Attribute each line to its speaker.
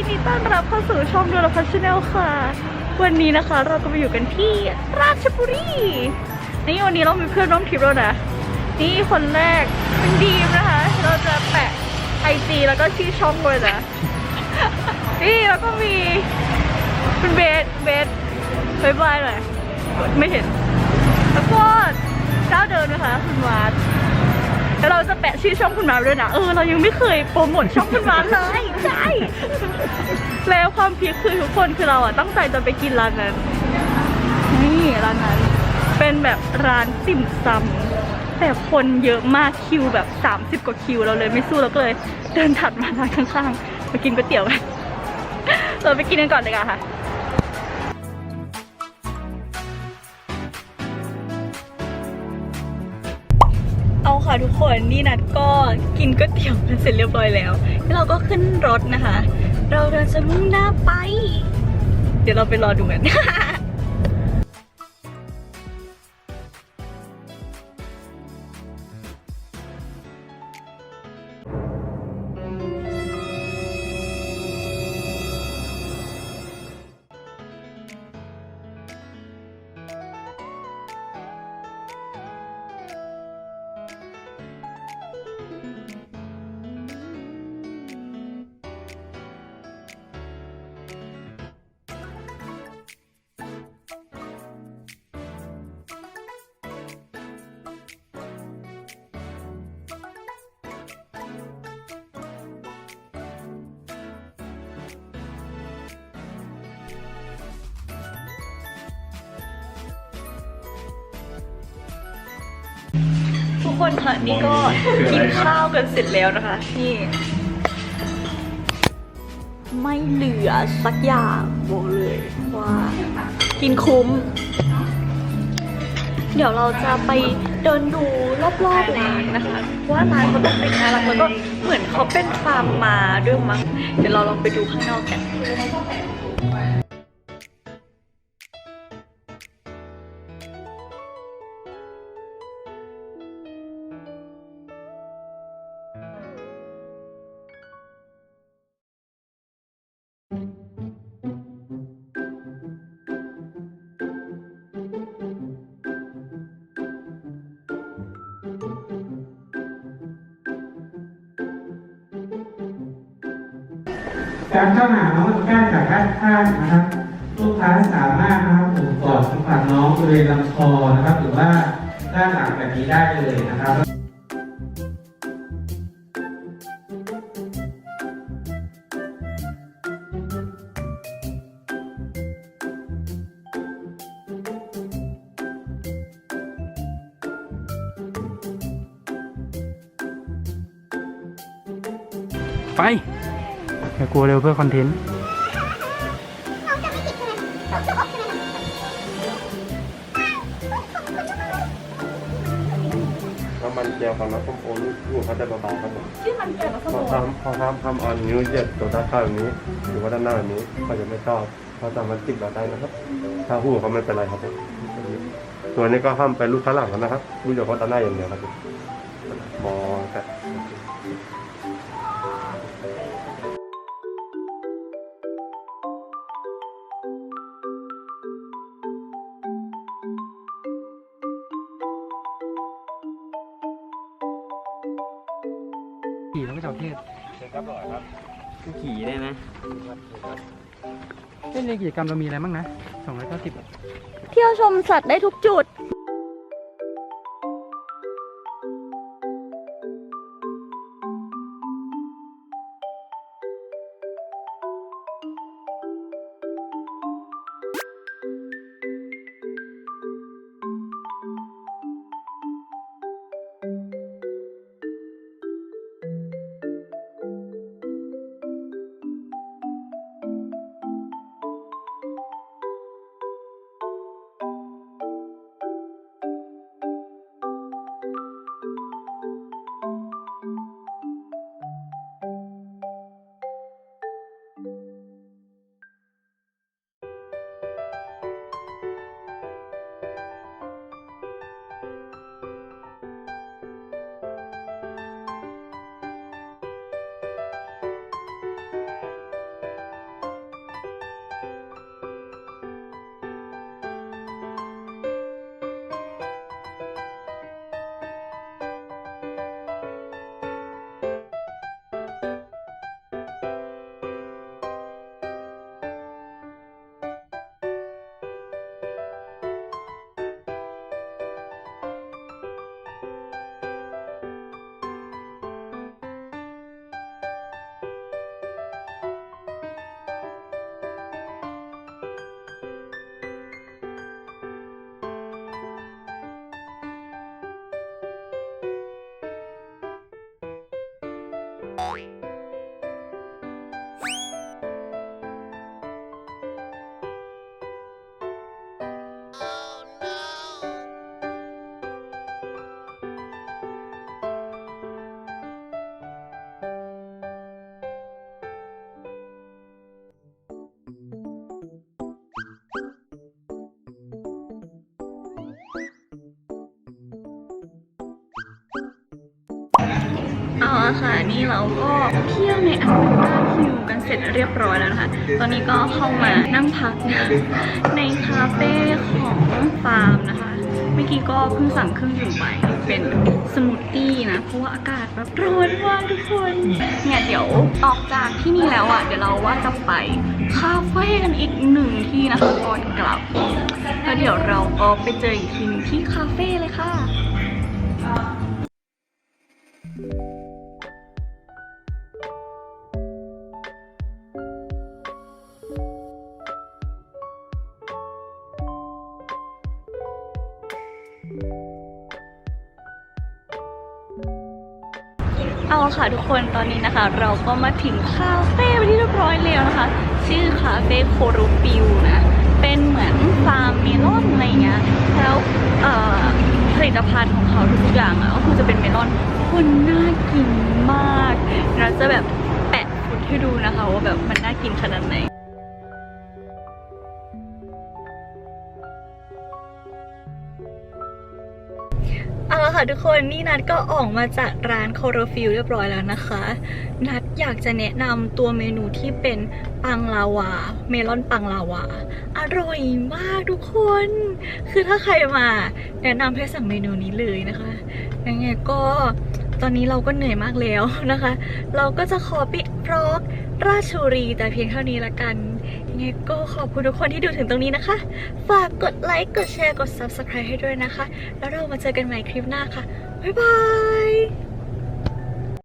Speaker 1: ยินดีต้อนรับเข้าสู่ช่องดูแลพัชแนลค่ะ วันนี้นะคะเราก็มาอยู่กันที่ราชบุรีนี่วันนี้เรามีเพื่อนร่วมทริปแล้วนะ นี่คนแรกเป็นดีมนะคะ เราจะแปะไอจีแล้วก็ชื่อช่องด้วยนะ นี่แล้วก็มีเป็นเบสเบสบายบายหน่อยไม่เห็นแล้วก็เจ้าเดินนะคะคุณมาร์ เราจะแปะชื่อช่องคุณมาด้วยนะ เออ เรายังไม่เคยโปรโมทช่องคุณมาเลย ใช่ แล้วความพีคคือทุกคนคือเราอะตั้งใจจะไปกินร้านนั้น นี่ร้านนั้น เป็นแบบร้านติ่มซำแต่คนเยอะมากคิวแบบ 30 กว่าคิวเราเลยไม่สู้เราก็เลยเดินถัดมาร้านข้างๆมากินก๋วยเตี๋ยวกันเราไปกินกันก่อนเลยค่ะ ค่ะทุกคนนี่นัดก็กินก๋วยเตี๋ยวกันเสร็จเรียบร้อยแล้วแล้วเราก็ขึ้นรถนะคะ เราเดินจะมุ่งหน้าไป เดี๋ยวเราไปรอดูกัน ทุกคนค่ะนี่ก็กินข้าวกันเสร็จแล้วนะคะนี่ไม่เหลือสักอย่างบอกเลยว่ากินคุ้ม เดี๋ยวเราจะไปเดินดูรอบๆร้านนะคะ ว่าร้านเขาตกแต่งน่ารักแล้วก็เหมือนเขาเป็นฟาร์มมาด้วยมั้งเดี๋ยวเราลองไปดูข้างนอกกัน
Speaker 2: การเข้าหาน้องมันใกล้จากด้านข้างนะครับลูกค้าสามารถนะครับถูกกอดฝั่งน้องบริเวณลำคอนะครับ หรือว่าด้านหลังแบบนี้ได้เลยนะครับ
Speaker 3: ไป อย่ากลัวเร็วเพื่อคอนเทนต์
Speaker 4: น้ำมันเจียวกับน้ำส้มโอนี่ลูกเขาจะเบาๆครับผม
Speaker 1: ที่มันเกี่ยวกับส
Speaker 4: พ
Speaker 1: ม
Speaker 4: อ
Speaker 1: อง
Speaker 4: ทำพอทำทำเออนนิ้วเหยียดตัวด้านข้างแบบนี้ หรือว่าด้านหน้าแบบนี้เขาจะไม่ชอบเขาสามารถติดเราได้นะครับ ถ้าหูเขาไม่เป็นไรครับผมตัวนี้ก็ห้ามไปลูกข้างหลังแล้วนะครับลูกเฉพาะด้านหน้าอย่างเดียวครับผมม
Speaker 3: ขี่แล้วก็จะเทศ
Speaker 4: ครับหล่อครับ
Speaker 3: ขี่ได้ไหมเล่นในกิจกรรมเรามีอะไรบ้างนะสองร้อยเก้าสิบ
Speaker 1: เที่ยวชมสัตว์ได้ทุกจุด ละค่ะ นี่เราก็เที่ยวในอันดาฮิลกันเสร็จเรียบร้อยแล้วนะคะ ตอนนี้ก็เข้ามานั่งพักในคาเฟ่ของฟาร์มนะคะ เมื่อกี้ก็เพิ่งสั่งเครื่องดื่มไปเป็นสมูทตี้นะ เพราะว่าอากาศแบบร้อนมากทุกคน เนี่ยเดี๋ยวออกจากที่นี่แล้วอะ เดี๋ยวเราว่าจะไปคาเฟ่กันอีกหนึ่งที่นะคะก่อนกลับแล้วเดี๋ยวเราก็ไปเจออีกทีนึงที่คาเฟ่เลยค่ะ เอาค่ะทุกคนตอนนี้นะคะ เราก็มาถึงคาเฟ่ไปที่เรียบร้อยแล้วนะคะ ชื่อคาเฟ่โคโรฟิวนะ เป็นเหมือนฟาร์มเมลอนอะไรเงี้ยแล้วผลิตภัณฑ์ของเขาทุกอย่างอะก็คือจะเป็นเมลอนคนน่ากินมาก เราจะแบบแปะฟุตให้ดูนะคะว่าแบบมันน่ากินขนาดไหน ค่ะทุกคนนี่นัดก็ออกมาจากร้านโคโรฟิลเรียบร้อยแล้วนะคะ นัดอยากจะแนะนำตัวเมนูที่เป็นปังลาวา เมลอนปังลาวา อร่อยมากทุกคน คือถ้าใครมา แนะนำให้สั่งเมนูนี้เลยนะคะยังไงก็ ตอนนี้เราก็เหนื่อยมากแล้วนะคะ เราก็จะขอปิดพร็อกราชบุรีแต่เพียงเท่านี้ละกันยังไงก็ขอบคุณทุกคนที่ดูถึงตรงนี้นะคะ ฝากกดไลค์ กดแชร์ กด subscribe ให้ด้วยนะคะ แล้วเรามาเจอกันใหม่คลิปหน้าค่ะ บ๊ายบาย